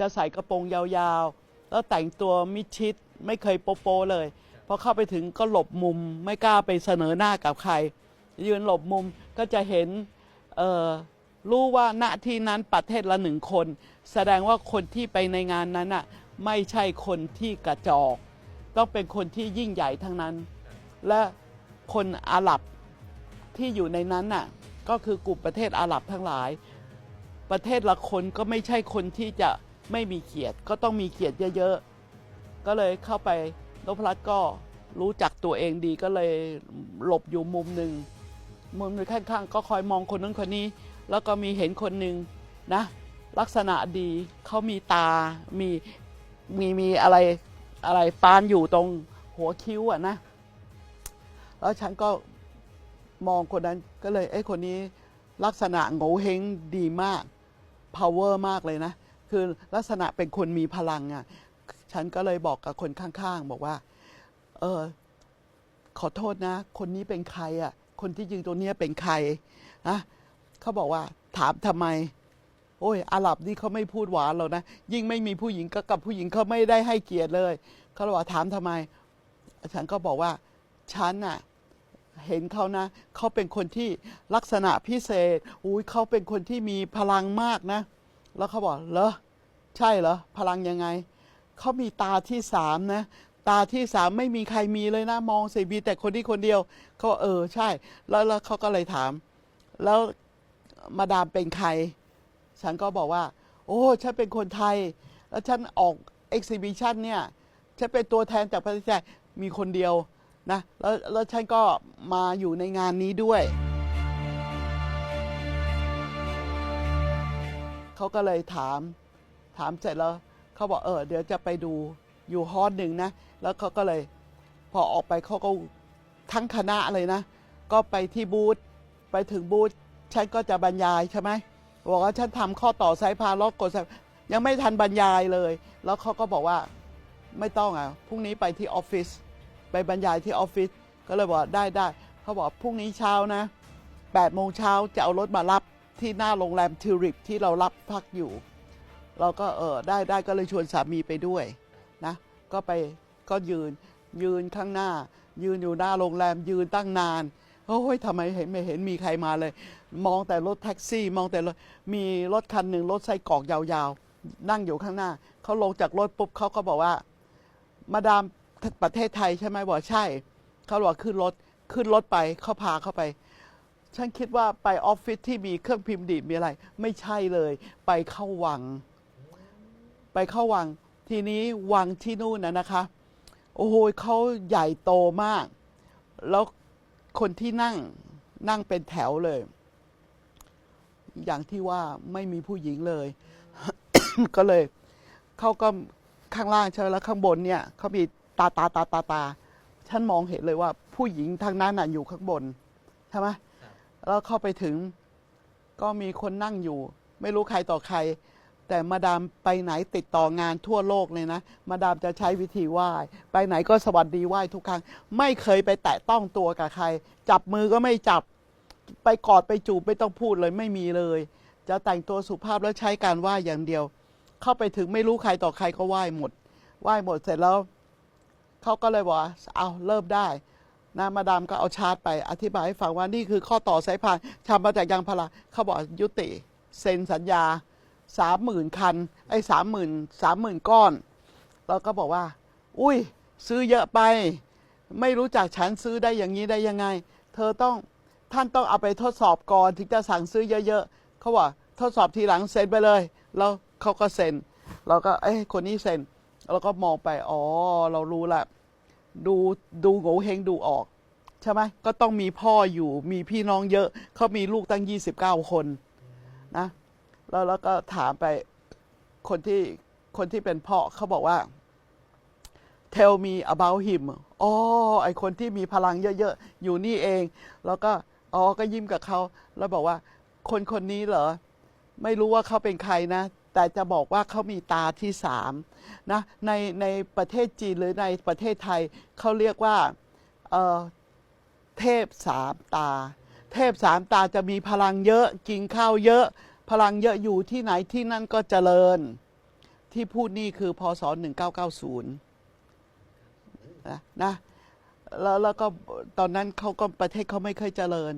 จะใส่กระโปรงยาวๆ แล้วแต่งตัวมิดชิดไม่เคยโป๊ะๆเลย พอเข้าไปถึงก็หลบมุมไม่กล้าไปเสนอหน้ากับใคร ยืนหลบมุมก็จะเห็นเรู้ว่าณที่นั้นประเทศละหนึ่งคน แสดงว่าคนที่ไปในงานนั้นอะไม่ใช่คนที่กระจอก ต้องเป็นคนที่ยิ่งใหญ่ทั้งนั้น และคนอาหรับที่อยู่ในนั้นน่ะก็คือกลุ่มประเทศอาหรับทั้งหลาย ประเทศละคนก็ไม่ใช่คนที่จะ ไม่มีเกียรติก็ต้องมีเกียรติเยอะๆ ก็เลยเข้าไปนพรัตน์ก็รู้จักตัวเองดีก็เลยหลบอยู่มุมหนึ่งมุมหนึ่งข้างๆ ก็คอยมองคนนั้นคนนี้ แล้วก็มีเห็นคนหนึ่งนะ ลักษณะดีเขามีตา มีมีมีอะไรอะไรปานอยู่ตรงหัวคิ้วอะนะ แล้วฉันก็มองคนนั้นก็เลยไอ้คนนี้ลักษณะโง่เฮงดีมาก power มากเลยนะ คือลักษณะเป็นคนมีพลังอะฉันก็เลยบอกกับคนข้างๆ บอกว่า เออขอโทษนะ คนนี้เป็นใครอะ คนที่ยืนตรงเนี้ยเป็นใครนะเขาบอกว่าถามทำไม โอ้ยอาหรับนี่เขาไม่พูดหวานหรอกนะ ยิ่งไม่มีผู้หญิงก็กับผู้หญิงเขาไม่ได้ให้เกียรติเลยเขาเลยว่าถามทำไม ฉันก็บอกว่าฉันน่ะเห็นเขานะเขาเป็นคนที่ลักษณะพิเศษอุ้ยเขาเป็นคนที่มีพลังมากนะ แล้วเขาบอกเหรอ ใช่เหรอ พลังยังไง เขามีตาที่สามนะ ตาที่สามไม่มีใครมีเลยนะ มองสิมีแต่คนที่คนเดียว เขาเออใช่ แล้วแล้วเขาก็เลยถาม แล้วมาดามเป็นใคร ฉันก็บอกว่า โอ้ฉันเป็นคนไทย แล้วฉันออกเอ็กซิบิชันเนี่ยฉันเป็นตัวแทนจากประเทศไทยมีคนเดียวนะแล้วแล้วฉันก็มาอยู่ในงานนี้ด้วย เขาก็เลยถาม ถามเสร็จแล้วเขาบอกเออเดี๋ยวจะไปดูอยู่ฮอลหนึ่งนะ แล้วเขาก็เลยพอออกไปเขาก็ทั้งคณะเลยนะ ก็ไปที่บูธไปถึงบูธฉันก็จะบรรยายใช่ไหมบอกว่าฉันทำข้อต่อสายพานล็อกกดสายยังไม่ทันบรรยายเลย แล้วเขาก็บอกว่าไม่ต้องอะพรุ่งนี้ไปที่ออฟฟิศไปบรรยายที่ออฟฟิศก็เลยบอกได้ได้เขาบอกพรุ่งนี้เช้านะ8โมงเช้าจะเอารถมารับที่หน้าโรงแรมทิวริปที่เรารับพักอยู่ เราก็เออได้ได้ก็เลยชวนสามีไปด้วยนะก็ไปก็ยืนยืนข้างหน้า ยืนอยู่หน้าโรงแรมยืนตั้งนานโอ้ยทำไมเห็นไม่เห็นมีใครมาเลย มองแต่รถแท็กซี่ มองแต่รถมีรถคันหนึ่งรถไส้กรอกยาวๆ นั่งอยู่ข้างหน้า เขาลงจากรถปุ๊บเขาก็บอกว่า มาดามประเทศไทยใช่ไหมบอกใช่ เขาบอกขึ้นรถขึ้นรถไปเขาพาเข้าไป ฉันคิดว่าไปออฟฟิศที่มีเครื่องพิมพ์ดีดมีอะไร ไม่ใช่เลย ไปเข้าวัง ไปเข้าวังทีนี้วังที่นู่นนะนะคะ โอ้โหเขาใหญ่โตมาก แล้วคนที่นั่งนั่งเป็นแถวเลย อย่างที่ว่าไม่มีผู้หญิงเลย ก็เลยเขาก็ข้างล่างใช่ไหมแล้วข้างบนเนี่ยเขามีตาตาตาตาตาฉันมองเห็นเลยว่า ผู้หญิงทางนั้นน่ะอยู่ข้างบนใช่ไหมแล้วเข้าไปถึงก็มีคนนั่งอยู่ ไม่รู้ใครต่อใคร แต่มาดามไปไหนติดต่องานทั่วโลกเลยนะ มาดามจะใช้วิธีไหว้ ไปไหนก็สวัสดีไหว้ทุกครั้ง ไม่เคยไปแตะต้องตัวกับใคร จับมือก็ไม่จับ ไปกอดไปจูบไม่ต้องพูดเลยไม่มีเลย จะแต่งตัวสุภาพแล้วใช้การไหว้อย่างเดียว เข้าไปถึงไม่รู้ใครต่อใครก็ไหว้หมด ไหว้หมดเสร็จแล้วเขาก็เลยบอกว่าเอาเริ่มได้นะมาดามก็เอาชาร์จไปอธิบายให้ฟังว่านี่คือข้อต่อสายพานทำมาจากยางพาราเขาบอกยุติ เซ็นสัญญา สามหมื่นคัน ไอ้สามหมื่นสามหมื่นก้อนแล้วก็บอกว่า อุ้ย ซื้อเยอะไป ไม่รู้จักฉันซื้อได้อย่างนี้ได้ยังไง เธอต้องท่านต้องเอาไปทดสอบก่อน ถึงจะสั่งซื้อเยอะๆเขาบอกทดสอบทีหลังเซ็นไปเลย แล้วเขาก็เซ็นเราก็เอ้คนนี้เซ็นแล้วก็มองไป อ๋อ เรารู้ละ ดูดูโง่เฮงดูออก ใช่ไหมก็ต้องมีพ่ออยู่มีพี่น้องเยอะเขามีลูกตั้ง 29 คนนะ แล้วแล้วก็ถามไปคนที่คนที่เป็นพ่อเขาบอกว่า tell me about him อ๋อ ไอคนที่มีพลังเยอะๆ อยู่นี่เอง แล้วก็ อ๋อ ก็ยิ้มกับเขา แล้วบอกว่า คนคนนี้เหรอ ไม่รู้ว่าเขาเป็นใครนะ แต่จะบอกว่าเขามีตาที่สามนะ ในในประเทศจีนหรือในประเทศไทย เขาเรียกว่าเออเทพสามตา เทพสามตาจะมีพลังเยอะ กินข้าวเยอะ พลังเยอะอยู่ที่ไหนที่นั่นก็เจริญ ที่พูดนี่คือพศ 1990นะนะแล้วแล้วก็ตอนนั้นเขาก็ประเทศเขาไม่เคยเจริญ